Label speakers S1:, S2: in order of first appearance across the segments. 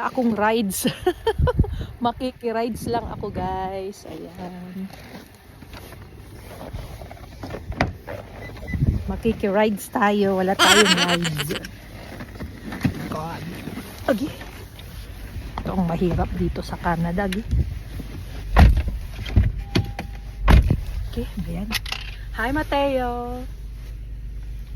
S1: Wala akong rides. Makikirides lang ako guys. Ayan. Makikirides tayo. Wala tayong rides. God. Agi. Ito ang mahirap dito sa Canada. Agi. Okay, ayan. Hi Mateo.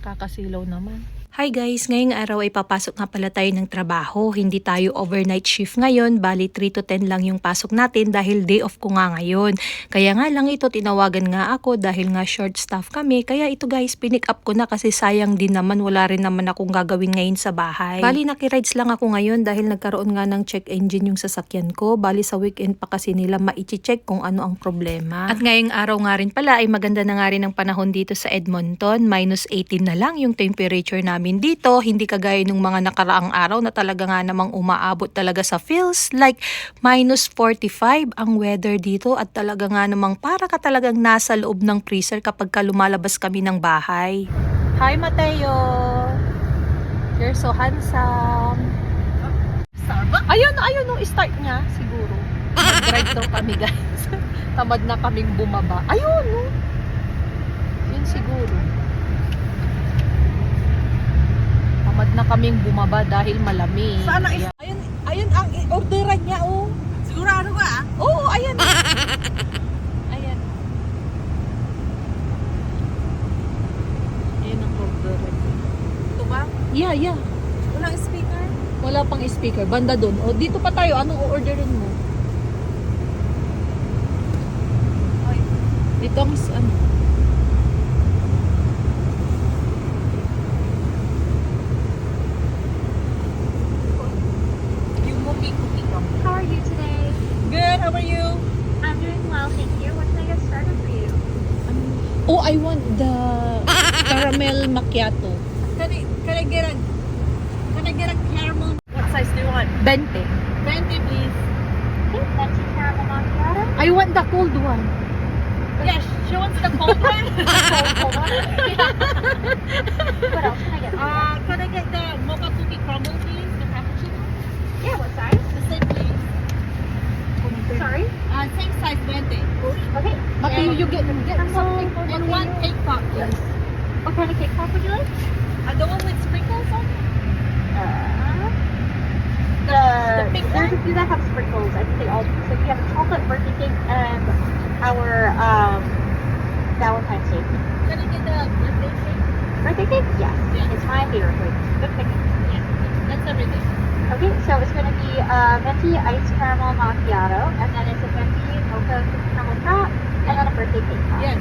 S1: Kakasilaw naman. Hi guys, ngayong araw ay papasok nga pala tayo ng trabaho. Hindi tayo overnight shift ngayon, bali 3 to 10 lang yung pasok natin dahil day off ko nga ngayon. Kaya nga lang ito, tinawagan nga ako dahil nga short staff kami. Kaya ito guys, pinick up ko na kasi sayang din naman, wala rin naman akong gagawin ngayon sa bahay. Bali nakirides lang ako ngayon dahil nagkaroon nga ng check engine yung sasakyan ko. Bali sa weekend pa kasi nila maichi-check kung ano ang problema. At ngayong araw nga rin pala ay maganda na nga rin ang panahon dito sa Edmonton. Minus 18 na lang yung temperature namin dito. Hindi kagaya nung mga nakaraang araw na talaga nga namang umaabot talaga sa feels like minus 45 ang weather dito at talaga nga namang para ka talagang nasa loob ng freezer kapag ka lumalabas kami ng bahay. Hi Mateo! You're so handsome!
S2: Starbucks?
S1: Ayun, ayun nung start niya, siguro. Mag-drive daw kami, guys. Tamad na kaming bumaba. Ayun, no? Yun siguro. Tamad na kaming bumaba dahil malamig.
S2: Sana is...
S1: Kaya-
S2: Ayun, ayun ang orderan niya, oh. Sigurado ka, ah?
S1: Oo, ayan. ayan. Ayan ang order.
S2: Ito ba?
S1: Yeah, yeah.
S2: Walang speaker?
S1: Wala pang speaker. Banda doon. O, dito pa tayo. Anong orderin mo?
S2: Ay.
S1: Dito ang ano. Oh, I want the caramel macchiato.
S2: Can I, can I get a... Can I get a caramel? What size do you want?
S1: 20.
S2: 20, please.
S3: That's your caramel macchiato.
S1: I want the cold one.
S2: Yes, she wants the cold one.
S3: Cold, hold on. what else can I get? for
S2: uh, can I get the mocha cookie crumble, please? The cappuccino?
S3: yeah, what size?
S2: The same, please.
S3: Sorry.
S2: Uh, same size, 20.
S3: Okay.
S1: Mateo,
S3: and
S1: you get, get something for
S2: And cake pop, please.
S3: What kind of cake pop would you like?
S2: Uh, the one with sprinkles on it?
S3: Uh,
S2: The, the
S3: the there's
S2: one?
S3: a few that have sprinkles. I think they all do. So we have a chocolate birthday cake and our um, Valentine's cake.
S2: Can I get the birthday cake?
S3: Birthday cake? Yes.
S2: Yeah.
S3: It's my favorite food. Good picking.
S2: Yeah, that's everything.
S3: Okay, so it's going to be uh, venti iced caramel macchiato, and then it's a venti mocha caramel top, and then a birthday cake top.
S2: Yes,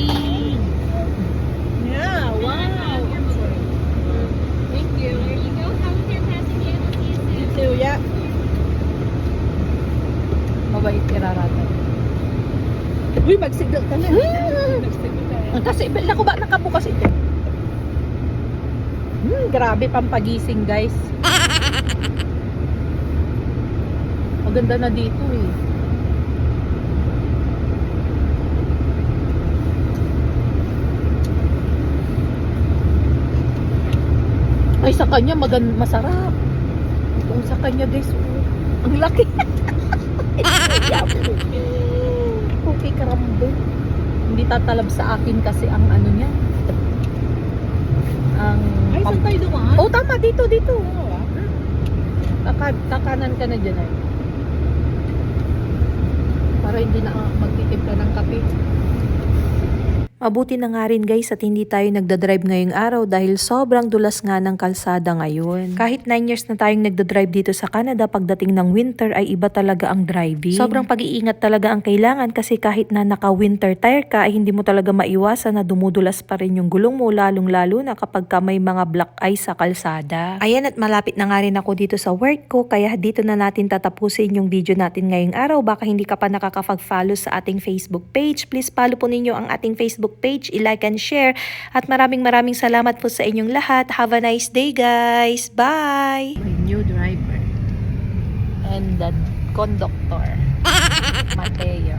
S2: Uy, magsignal ka na. Magsignal ka na.
S1: Kasi ako ba nakabukas ito? Hmm, grabe pampagising guys. Maganda na dito eh. Ay, sa kanya magan masarap. Itong sa kanya guys, oh, ang laki. okay, karambo. Hindi tatalab sa akin kasi ang ano niya. Ang
S2: Ay, saan tayo dumaan?
S1: Oh, tama dito dito.
S2: Oo, ah.
S1: Kaka kakanan ka na dyan ay. Para hindi na ah, magtitimpla ng kape. Mabuti na nga rin guys at hindi tayo nagdadrive ngayong araw dahil sobrang dulas nga ng kalsada ngayon. Kahit 9 years na tayong nagdadrive dito sa Canada, pagdating ng winter ay iba talaga ang driving. Sobrang pag-iingat talaga ang kailangan kasi kahit na naka-winter tire ka ay hindi mo talaga maiwasan na dumudulas pa rin yung gulong mo lalong-lalo na kapag ka may mga black ice sa kalsada. Ayan at malapit na nga rin ako dito sa work ko kaya dito na natin tatapusin yung video natin ngayong araw. Baka hindi ka pa nakakapag-follow sa ating Facebook page. Please follow po ninyo ang ating Facebook page, i-like and share. At maraming maraming salamat po sa inyong lahat. Have a nice day guys. Bye! My new driver and the conductor, Mateo.